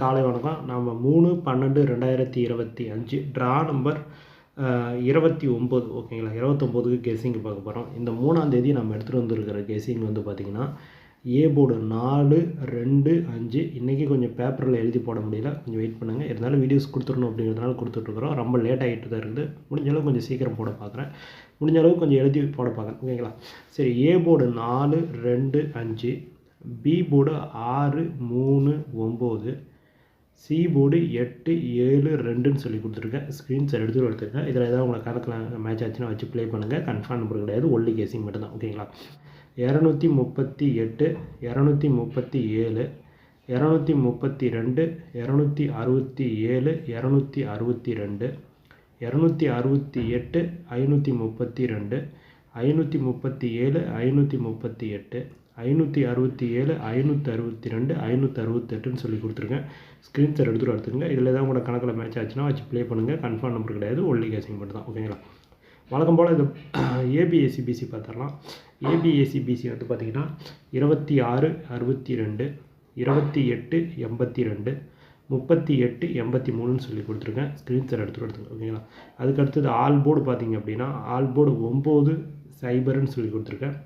காலை வணக்கம். நம்ம மூணு பன்னெண்டு ரெண்டாயிரத்தி இருபத்தி அஞ்சு ட்ரா நம்பர் இருபத்தி ஒம்பது. ஓகேங்களா இருபத்தொம்போதுக்கு கெஸிங் பார்க்க போகிறோம் இந்த மூணாந்தேதி நம்ம எடுத்துகிட்டு வந்துருக்கிற கெஸிங் வந்து பார்த்திங்கன்னா ஏ போர்டு நாலு ரெண்டு அஞ்சு. இன்றைக்கி கொஞ்சம் பேப்பரில் எழுதி போட முடியல. கொஞ்சம் வெயிட் பண்ணுங்கள் இருந்தாலும் வீடியோஸ் கொடுத்துடணும் அப்படிங்கிறதுனால கொடுத்துட்ருக்குறோம் ரொம்ப லேட் ஆகிட்டு தான் இருந்து. முடிஞ்ச கொஞ்சம் சீக்கிரம் போட பார்க்குறேன் முடிஞ்சளவுக்கு கொஞ்சம் எழுதி போட பார்க்குறேன் ஓகேங்களா சரி ஏ போர்டு நாலு ரெண்டு அஞ்சு. பி போர்டு ஆறு மூணு ஒம்பது. சீபோர்டு எட்டு ஏழு ரெண்டுன்னு சொல்லி கொடுத்துருக்கேன். ஸ்க்ரீன்ஷாட் எடுத்து எடுத்துருக்கேன் இதில் ஏதாவது உங்களை கணக்கில் மேட்ச் ஆச்சுன்னா வச்சு ப்ளே பண்ணுங்கள் கன்ஃபார்ம் நம்பர் கிடையாது. ஒல்லி கேசிங் மட்டும் தான் ஓகேங்களா இரநூத்தி முப்பத்தி எட்டு இரநூத்தி முப்பத்தி ஏழு இரநூத்தி முப்பத்தி ரெண்டு இரநூத்தி அறுபத்தி ஏழு இரநூத்தி அறுபத்தி ரெண்டு இரநூத்தி அறுபத்தி எட்டு ஐநூற்றி முப்பத்தி ரெண்டு ஐநூற்றி முப்பத்தி ஏழு ஐநூற்றி முப்பத்தி எட்டு ஐநூற்றி அறுபத்தி ஏழு ஐநூற்றி அறுபத்தி ரெண்டு ஐநூற்றி அறுபத்தெட்டுன்னு சொல்லி கொடுத்துருக்கேன் ஸ்க்ரீன்ஷாட் எடுத்துகிட்டு எடுத்துங்க இதில் ஏதாவது உங்களோட கணக்கில் மேட்ச் ஆச்சுன்னா வச்சு ப்ளே பண்ணுங்கள் கன்ஃபார்ம் நம்பர் கிடையாது ஒன்லி கேசிங் மட்டும் தான் ஓகேங்களா வழக்கம் போல் இது ஏபிஎஸ்சிபிசி பார்த்துடலாம் ஏபிஎஸ்சிபிசி வந்து பார்த்திங்கன்னா இருபத்தி ஆறு அறுபத்தி ரெண்டு இருபத்தி எட்டு எண்பத்தி ரெண்டு முப்பத்தி எட்டு எண்பத்தி மூணுன்னு சொல்லி கொடுத்துருக்கேன் ஸ்க்ரீன்ஷாட் எடுத்துகிட்டு எடுத்துங்க ஓகேங்களா அதுக்கு அடுத்தது ஆல் போர்டு பார்த்தீங்க அப்படின்னா ஆல் போர்டு ஒம்பது சைபர்னு சொல்லி கொடுத்துருக்கேன்.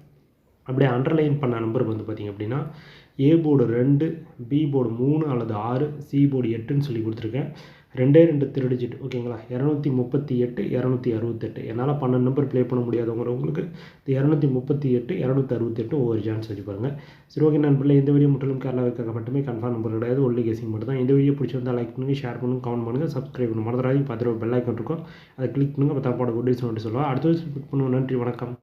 அப்படியே அண்டர்லைன் பண்ண நம்பர் வந்து பார்த்திங்க அப்படின்னா ஏ போர்டு ரெண்டு பி போர்டு மூணு அல்லது ஆறு சி போர்டு எட்டுன்னு சொல்லி கொடுத்துருக்கேன். ரெண்டே ரெண்டு திருடிஜிட் ஓகேங்களா இரநூத்தி முப்பத்தி எட்டு இரநூத்தி அறுபத்தெட்டு. என்னால் பன்னெண்டு நம்பர் ப்ளே பண்ண முடியாதவங்களுக்கு இந்த இரநூத்தி முப்பத்தி எட்டு இரநூத்தி அறுபத்தெட்டு ஒவ்வொரு சான்ஸ் வச்சு பாருங்கள் சரி ஓகே நண்பர்களே இந்த வீடியோ முற்றிலும் கேரளாவுக்காக மட்டுமே கன்ஃபார்ம் நம்பர் கிடையாது. ஒல்லி கேசிங் மட்டும் தான் இந்த வீடியோ பிடிச்சிருந்தால் லைக் பண்ணுங்கள் ஷேர் பண்ணுங்கள் கமெண்ட் பண்ணுங்கள் சப்ஸ்கிரைப் பண்ணுங்கள் மறந்துடாதீங்க. பார்த்துட்டு பெல் ஐக்கன் இருக்கும். அதை கிளிக் பண்ணுங்கள் அப்போ பாட குட் நோட்டி சொல்லுவோம் அடுத்த வருஷம் பிக் பண்ணுவோம் நன்றி வணக்கம்.